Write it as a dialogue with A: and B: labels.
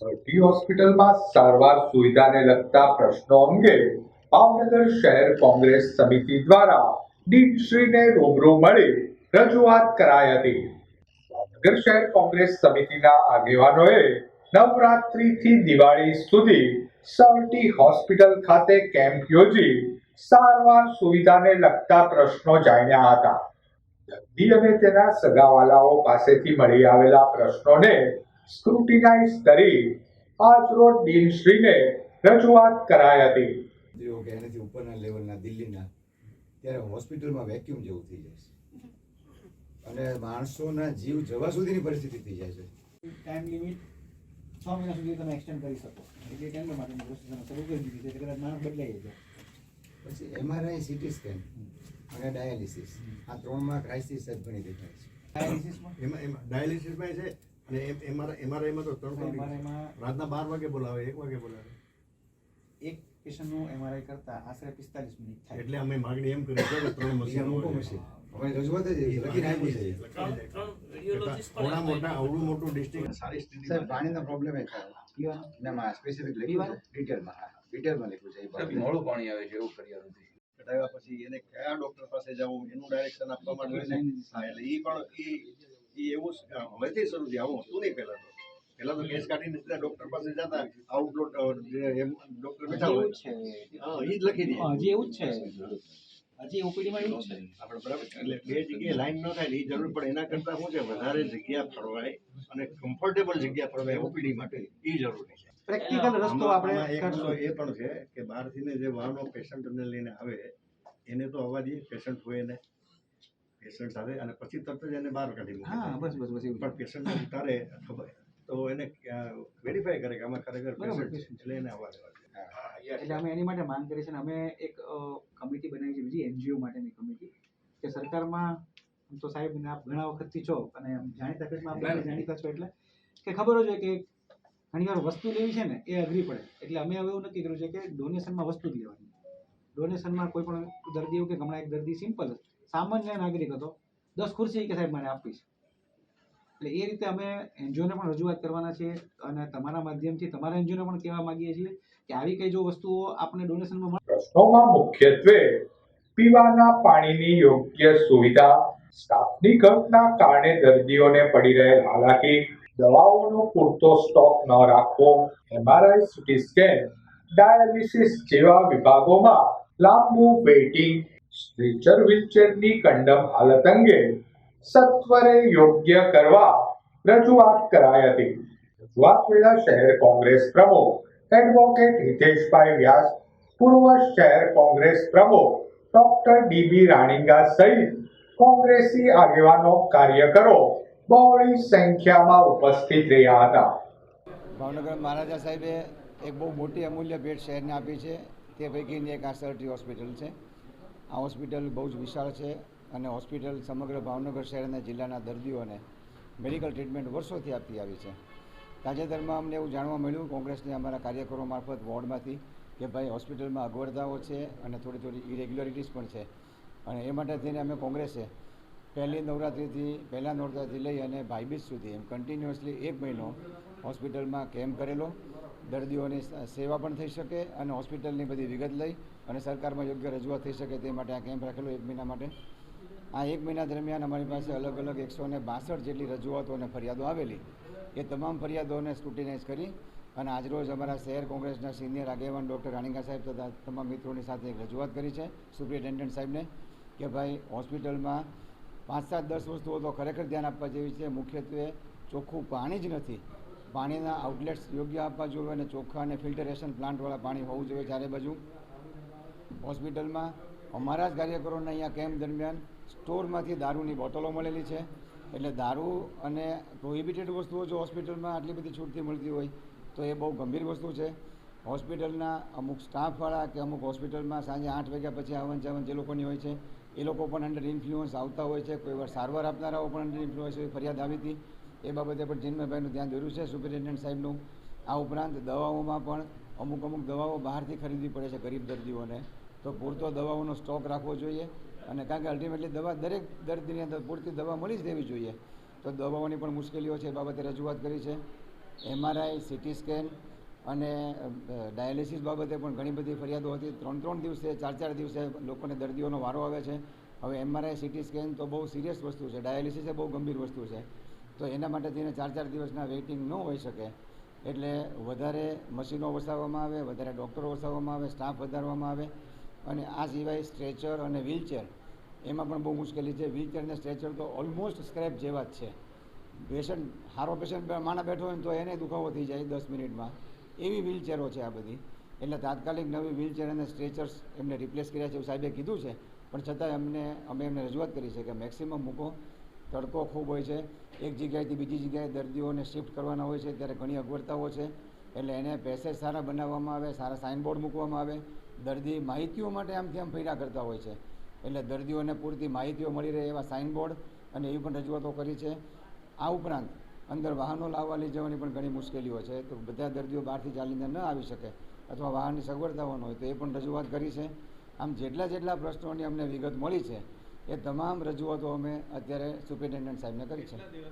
A: Sir T હોસ્પિટલમાં સારવાર સુવિધાને લગતા પ્રશ્નો અંગે ભાવનગર શહેર કોંગ્રેસ સમિતિ દ્વારા ડીનશ્રીને રૂબરૂ મળી રજૂઆત કરાઈ હતી. ભાવનગર શહેર કોંગ્રેસ સમિતિના આગેવાનોએ નવરાત્રીથી દિવાળી સુધી સરટી હોસ્પિટલ ખાતે કેમ્પ યોજી સારવાર સુવિધાને લગતા પ્રશ્નો જાણ્યા હતા. દર્દી અને તેના સગાવાલાઓ પાસેથી મળી આવેલા પ્રશ્નોને સ્ક્રુટિનાઇઝ કરી આજરોજ ડીનશ્રીને રજૂઆત કરાઈ હતી.
B: જેઓ કે એનાથી ઉપરના લેવલના દિલ્હીના ત્યારે હોસ્પિટલમાં વેક્યુમ જેવું થઈ જાય છે. અને માણસોના જીવ જવા સુધીની પરિસ્થિતિ થઈ જાય છે.
C: ટાઈમ લિમિટ છ મહિના સુધી તમે એક્સટેન્ડ કરી શકો. એટલે કેન્દ્ર માટે પ્રોસેસ શરૂ કરી દીધી છે એટલે કદાચ માણસ બદલાઈ જાય.
B: પછી એમઆરઆઈ સીટી સ્કેન અને ડાયાલિસિસ આ ત્રણમાં ક્રાઇસિસ જ ઘણી દેખાય છે.
C: ડાયાલિસિસમાં
D: એમાં એમાં ડાયાલિસિસમાં છે અને એમ એમઆરઆઈ એમઆરઆઈમાં તો ત્રણ
C: એમઆરઆઈમાં
D: રાતના બાર વાગે બોલાવે એક વાગે બોલાવે.
C: એક પેશન્ટનું એમઆરઆઈ કરતા આશરે પિસ્તાલીસ મિનિટ થાય.
D: એટલે અમે માગણી એમ કરી છે કે ત્રણ
B: મશીન
D: મશીન
B: મૂકો મશીન. હવે રજૂઆત જ છે.
D: ઘણા મોટા આવડું મોટું ડિસ્ટ્રિક્ટ સારી સ્થિતિ
B: સાહેબ પાણીનો પ્રોબ્લેમ એ થાય
C: પીવાનો
B: સ્પેસિફિક લખ્યું ડિટેલમાં હા ડિટેલમાં લખ્યું છે
E: મોડું પાણી આવે છે એવું ફરિયાદ હતી
D: કઢાવ્યા પછી એને કયા ડોક્ટર પાસે જવું એનું ડાયરેક્શન આપવા માટે એટલે એ પણ એ એ એવું હવેથી શરૂ થયું. આવું હતું નહીં પહેલા તો. પહેલા તો કેસ કાઢીને સીધા ડોક્ટર પાસે જતા આઉટલોટ એમ ડોક્ટર બેઠા હોય.
C: એવું જ છે.
D: હા એ જ લખી દે.
C: હજી એવું જ છે. હજી ઓપીડીમાં એવું છે.
D: આપણે બરાબર એટલે બે જગ્યાએ લાઈન ન થાય એ જરૂર પડે. એના કરતા શું છે? વધારે જગ્યા ફરવાય અને કમ્ફર્ટેબલ જગ્યા ફરવાય ઓપીડી માટે એ જરૂરી છે.
C: પ્રેક્ટિકલ રસ્તો આપણે
D: એ પણ છે કે બહારથી ને જે વાહનો પેશન્ટને લઈને આવે એને તો અવાજ પેશન્ટ હોય એને. પેશન્ટ સાથે અને પછી તરત જ એને બહાર કાઢી મૂકે
C: હા બસ બસ બસ
D: પણ પેશન્ટને ઉતારે ખબર. તો એને વેરીફાઈ કરે કે આમાં ખરેખર પેશન્ટ એટલે એને આવવા દેવા
C: એટલે અમે એની માટે માંગ કરી છે અને અમે એક કમિટી બનાવી છે બીજી એનજીઓ માટેની કમિટી કે સરકારમાં તો સાહેબ આપ ઘણા વખતથી છો અને જાણીતા ફિલ્ડમાં આપણે જાણીતા છો એટલે કે ખબર જ હોય કે ઘણી વાર વસ્તુ લેવી છે ને એ અઘરી પડે. એટલે અમે હવે એવું નક્કી કર્યું છે કે ડોનેશનમાં વસ્તુ જ લેવાની. ડોનેશનમાં કોઈ પણ દર્દી એવું કે હમણાં એક દર્દી સિમ્પલ સામાન્ય નાગરિક હતો. દસ ખુરશી કે સાહેબ મારે આપીશ. એટલે એ રીતે અમે એનજીઓને પણ રજૂઆત કરવાના છીએ અને તમારા માધ્યમથી તમારા એનજીઓને પણ કહેવા માંગીએ છીએ કે આવી કઈ જો વસ્તુઓ આપણે ડોનેશનમાં મળે
A: પ્રશ્નોમાં મુખ્યત્વે પીવાના પાણીની યોગ્ય સુવિધા, સ્ટાફની ઘટના કારણે દર્દીઓને પડી રહેલ હાલાકી, દવાઓનો પૂરતો સ્ટોક ન રાખવો, એમઆરઆઈ સીટી સ્કેન, ડાયાલિસિસ જેવા વિભાગોમાં લાંબુ વેઇટિંગ સ્ટ્રેચર વ્હીલચેરની કંડમ હાલત અંગે સત્વરે યોગ્ય કરવા રજૂઆત કરાઈ હતી. રજૂઆત વેળા શહેર કોંગ્રેસ પ્રમુખ એડવોકેટ હિતેશભાઈ વ્યાસ, પૂર્વ શહેર કોંગ્રેસ પ્રમુખ ડોક્ટર ડીબી રાણીંગા સહિત કોંગ્રેસી આગેવાનો, કાર્યકરો બહોળી સંખ્યામાં ઉપસ્થિત રહ્યા હતા.
B: ભાવનગર મહારાજા સાહેબે એક બહુ મોટી અમૂલ્ય ભેટ શહેરને આપી છે. તે પૈકીની એક આ સરટી હોસ્પિટલ છે. આ હોસ્પિટલ બહુ જ વિશાળ છે અને હોસ્પિટલ સમગ્ર ભાવનગર શહેરના જિલ્લાના દર્દીઓને મેડિકલ ટ્રીટમેન્ટ વર્ષોથી આપતી આવી છે. તાજેતરમાં અમને એવું જાણવા મળ્યું, કોંગ્રેસને અમારા કાર્યકરો મારફત વોર્ડમાંથી કે ભાઈ હોસ્પિટલમાં અગવડતાઓ છે અને થોડી થોડી ઇરેગ્યુલરિટીઝ પણ છે. અને એ માટે થઈને અમે કોંગ્રેસે પહેલી નવરાત્રિથી પહેલાં નવરાત્રિથી લઈ અને ભાઈબીજ સુધી એમ કન્ટિન્યુઅસલી એક મહિનો હોસ્પિટલમાં કેમ્પ કરેલો. દર્દીઓની સેવા પણ થઈ શકે અને હોસ્પિટલની બધી વિગત લઈ અને સરકારમાં યોગ્ય રજૂઆત થઈ શકે તે માટે આ કેમ્પ રાખેલો એક મહિના માટે. આ એક મહિના દરમિયાન અમારી પાસે અલગ અલગ એકસો ને બાસઠ જેટલી રજૂઆતો અને ફરિયાદો આવેલી. એ તમામ ફરિયાદોને સ્ક્રુટિનાઇઝ કરી અને આજરોજ અમારા શહેર કોંગ્રેસના સિનિયર આગેવાન ડૉક્ટર રાણીકા સાહેબ તથા તમામ મિત્રોની સાથે એક રજૂઆત કરી છે. સુપ્રિન્ટેન્ડન્ટ સાહેબને કે ભાઈ, હોસ્પિટલમાં પાંચ સાત દસ વસ્તુઓ તો ખરેખર ધ્યાન આપવા જેવી છે. મુખ્યત્વે ચોખ્ખું પાણી જ નથી. પાણીના આઉટલેટ્સ યોગ્ય આપવા જોઈએ અને ચોખ્ખા અને ફિલ્ટરેશન પ્લાન્ટવાળા પાણી હોવું જોઈએ ચારે બાજુ. હોસ્પિટલમાં અમારા જ કાર્યકરોને અહીંયા કેમ્પ દરમિયાન સ્ટોરમાંથી દારૂની બોટલો મળેલી છે. એટલે દારૂ અને પ્રોહિબિટેડ વસ્તુઓ જો હોસ્પિટલમાં આટલી બધી છૂટથી મળતી હોય, તો એ બહુ ગંભીર વસ્તુ છે. હોસ્પિટલના અમુક સ્ટાફવાળા કે અમુક હોસ્પિટલમાં સાંજે આઠ વાગ્યા પછી આવન જાવન જે લોકોની હોય છે, એ લોકો પણ અંડર ઇન્ફ્લુઅન્સ આવતા હોય છે. કોઈ વાર સારવાર આપનારાઓ પણ અંડર ઇન્ફ્લુઅન્સ ફરિયાદ આવી હતી. એ બાબતે પણ ચિન્મયભાઈનું ધ્યાન દોર્યું છે. સુપરિન્ટેન્ડન્ટ સાહેબનું આ ઉપરાંત દવાઓમાં પણ અમુક અમુક દવાઓ બહારથી ખરીદવી પડે છે ગરીબ દર્દીઓને. તો પૂરતો દવાઓનો સ્ટોક રાખવો જોઈએ અને કારણ કે અલ્ટિમેટલી દવા દરેક દર્દીની અંદર પૂરતી દવા મળી જ દેવી જોઈએ. તો દવાઓની પણ મુશ્કેલીઓ છે એ બાબતે રજૂઆત કરી છે. એમઆરઆઈ સિટી સ્કેન અને ડાયાલિસિસ બાબતે પણ ઘણી બધી ફરિયાદો હતી. ત્રણ ત્રણ દિવસે, ચાર ચાર દિવસે લોકોને દર્દીઓનો વારો આવે છે. હવે એમઆરઆઈ સીટી સ્કેન તો બહુ સિરિયસ વસ્તુ છે. ડાયાલિસિસ એ બહુ ગંભીર વસ્તુ છે. તો એના માટે તેને ચાર ચાર દિવસના વેઇટિંગ ન હોઈ શકે. એટલે વધારે મશીનો વસાવવામાં આવે, વધારે ડૉક્ટરો વસાવવામાં આવે સ્ટાફ વધારવામાં આવે અને આ સિવાય સ્ટ્રેચર અને વ્હીલચેર એમાં પણ બહુ મુશ્કેલી છે. વ્હીલચેર અને સ્ટ્રેચર તો ઓલમોસ્ટ સ્ક્રેપ જેવા જ છે. પેશન્ટ સારો પેશન્ટ માણા બેઠો હોય તો એને દુખાવો થઈ જાય દસ મિનિટમાં. એવી વ્હીલચેરો છે આ બધી. એટલે તાત્કાલિક નવી વ્હીલચેર અને સ્ટ્રેચર્સ એમને રિપ્લેસ કર્યા છે એવું સાહેબે કીધું છે. પણ છતાંય અમને, અમે એમને રજૂઆત કરી છે કે મેક્સિમમ મૂકો. તડકો ખૂબ હોય છે. એક જગ્યાએથી બીજી જગ્યાએ દર્દીઓને શિફ્ટ કરવાના હોય છે. ત્યારે ઘણી અગવડતાઓ છે. એટલે એને પેસેજ સારા બનાવવામાં આવે, સારા સાઇનબોર્ડ મૂકવામાં આવે. દર્દી માહિતીઓ માટે આમથી આમ ફેરા કરતા હોય છે. એટલે દર્દીઓને પૂરતી માહિતીઓ મળી રહે એવા સાઇનબોર્ડ અને એવી પણ રજૂઆતો કરી છે. આ ઉપરાંત અંદર વાહનો લાવવા લઈ જવાની પણ ઘણી મુશ્કેલીઓ છે. તો બધા દર્દીઓ બહારથી ચાલીને ન આવી શકે અથવા વાહનની સગવડતા હોય તો એ પણ રજૂઆત કરી છે. આમ જેટલા જેટલા પ્રશ્નોની અમને વિગત મળી છે એ તમામ રજૂઆતો અમે અત્યારે સુપ્રિન્ટેન્ડન્ટ સાહેબને કરી છે.